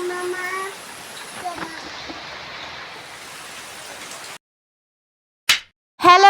妈妈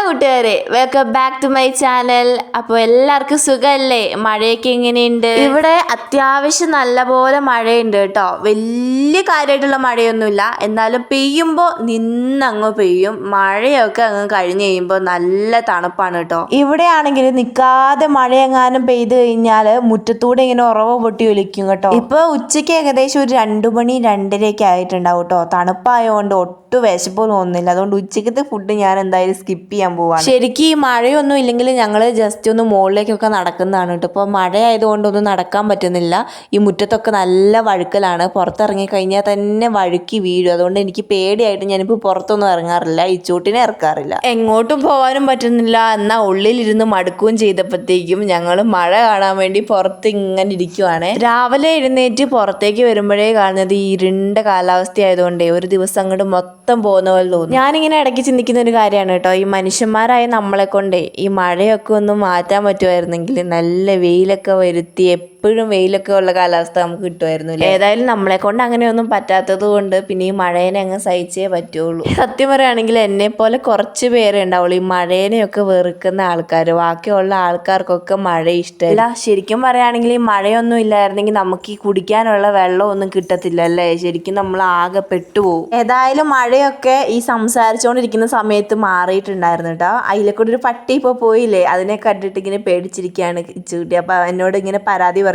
കൂട്ടുകാരെ welcome back to my channel അപ്പോൾ എല്ലാവർക്കും സുഖമല്ലേ മഴയൊക്കെ എങ്ങനെയുണ്ട്? ഇവിടെ അത്യാവശ്യം നല്ലപോലെ മഴയുണ്ട് കേട്ടോ. വലിയ കാര്യമായിട്ടുള്ള മഴയൊന്നുമില്ല. എന്നാലും പെയ്യുമ്പോൾ നിന്നങ്ങ് പെയ്യും. മഴയൊക്കെ അങ്ങ് കഴിഞ്ഞ് കഴിയുമ്പോൾ നല്ല തണുപ്പാണ് കേട്ടോ. ഇവിടെ ആണെങ്കിൽ നിൽക്കാതെ മഴയെങ്ങാനും പെയ്ത് കഴിഞ്ഞാൽ മുറ്റത്തൂടെ ഇങ്ങനെ ഉറവ് പൊട്ടി ഒലിക്കും കേട്ടോ. ഇപ്പോൾ ഉച്ചയ്ക്ക് ഏകദേശം ഒരു രണ്ടു മണി രണ്ടരയൊക്കെ ആയിട്ടുണ്ടാവും കേട്ടോ. തണുപ്പായതുകൊണ്ട് ഒട്ടും വിശപ്പ് തോന്നുന്നില്ല അതുകൊണ്ട് ഉച്ചക്കത്തെ ഫുഡ് ഞാൻ എന്തായാലും സ്കിപ്പ് ചെയ്യാൻ പോവാണ്. ശരിക്കും ഈ മഴയൊന്നും ഇല്ലെങ്കിൽ ഞങ്ങൾ ജസ്റ്റ് ഒന്ന് മുകളിലേക്കൊക്കെ നടക്കുന്നതാണ് കേട്ടോ. ഇപ്പോൾ മഴ ആയതുകൊണ്ടൊന്നും നടക്കാൻ പറ്റുന്നില്ല. ഈ മുറ്റത്തൊക്കെ നല്ല വഴുക്കലാണ്. പുറത്തിറങ്ങി കഴിഞ്ഞാൽ തന്നെ വഴുക്കി വീഴും. അതുകൊണ്ട് എനിക്ക് പേടിയായിട്ട് ഞാനിപ്പോൾ പുറത്തൊന്നും ഇറങ്ങാറില്ല. ഈ ചൂട്ടിനെ ഇറക്കാറില്ല. എങ്ങോട്ടും പോകാനും പറ്റുന്നില്ല. എന്നാൽ ഉള്ളിലിരുന്ന് മടുക്കുകയും ചെയ്തപ്പോഴത്തേക്കും ഞങ്ങൾ മഴ കാണാൻ വേണ്ടി പുറത്ത് ഇങ്ങനെ ഇരിക്കുവാണ്. രാവിലെ എഴുന്നേറ്റ് പുറത്തേക്ക് വരുമ്പോഴേ കാണുന്നത് ഈ ഇരുണ്ട കാലാവസ്ഥ ആയതുകൊണ്ടേ ഒരു ദിവസം അങ്ങോട്ട് മൊത്തം പോകുന്ന പോലെ തോന്നും. ഞാനിങ്ങനെ ഇടയ്ക്ക് ചിന്തിക്കുന്ന ഒരു കാര്യമാണ് കേട്ടോ. ഈ മനുഷ്യന്മാരായ നമ്മളെ കൊണ്ട് ഈ മഴയൊക്കെ ഒന്ന് മാറ്റാൻ പറ്റുമായിരുന്നെങ്കിൽ നല്ല വെയിലൊക്കെ വരുത്തി എപ്പോഴും വെയിലൊക്കെ ഉള്ള കാലാവസ്ഥ നമുക്ക് കിട്ടുമായിരുന്നു? ഏതായാലും നമ്മളെ കൊണ്ട് അങ്ങനെയൊന്നും പറ്റാത്തത് കൊണ്ട് പിന്നെ ഈ മഴേനെ അങ്ങ് സഹിച്ചേ പറ്റുള്ളൂ. സത്യം പറയുകയാണെങ്കിൽ എന്നെ പോലെ കുറച്ച് പേരെ ഉണ്ടാവുള്ളൂ. ഈ മഴേനെയൊക്കെ വെറുക്കുന്ന ആൾക്കാർ ബാക്കിയുള്ള ആൾക്കാർക്കൊക്കെ മഴ ഇഷ്ടമല്ല. ശരിക്കും പറയുകയാണെങ്കിൽ ഈ മഴയൊന്നും ഇല്ലായിരുന്നെങ്കിൽ നമുക്ക് ഈ കുടിക്കാനുള്ള വെള്ളമൊന്നും കിട്ടത്തില്ല അല്ലേ? ശരിക്കും നമ്മൾ ആകെ പെട്ടുപോകും. ഏതായാലും മഴയൊക്കെ ഈ സംസാരിച്ചുകൊണ്ടിരിക്കുന്ന സമയത്ത് മാറിയിട്ടുണ്ടായിരുന്നു കേട്ടോ അതിലെ കൂടെ ഒരു പട്ടി ഇപ്പോൾ പോയില്ലേ? അതിനെ കണ്ടിട്ട് ഇങ്ങനെ പേടിച്ചിരിക്കുകയാണ് ഇച്ചുകുട്ടി അപ്പോൾ എന്നോട് ഇങ്ങനെ പരാതി പറയും.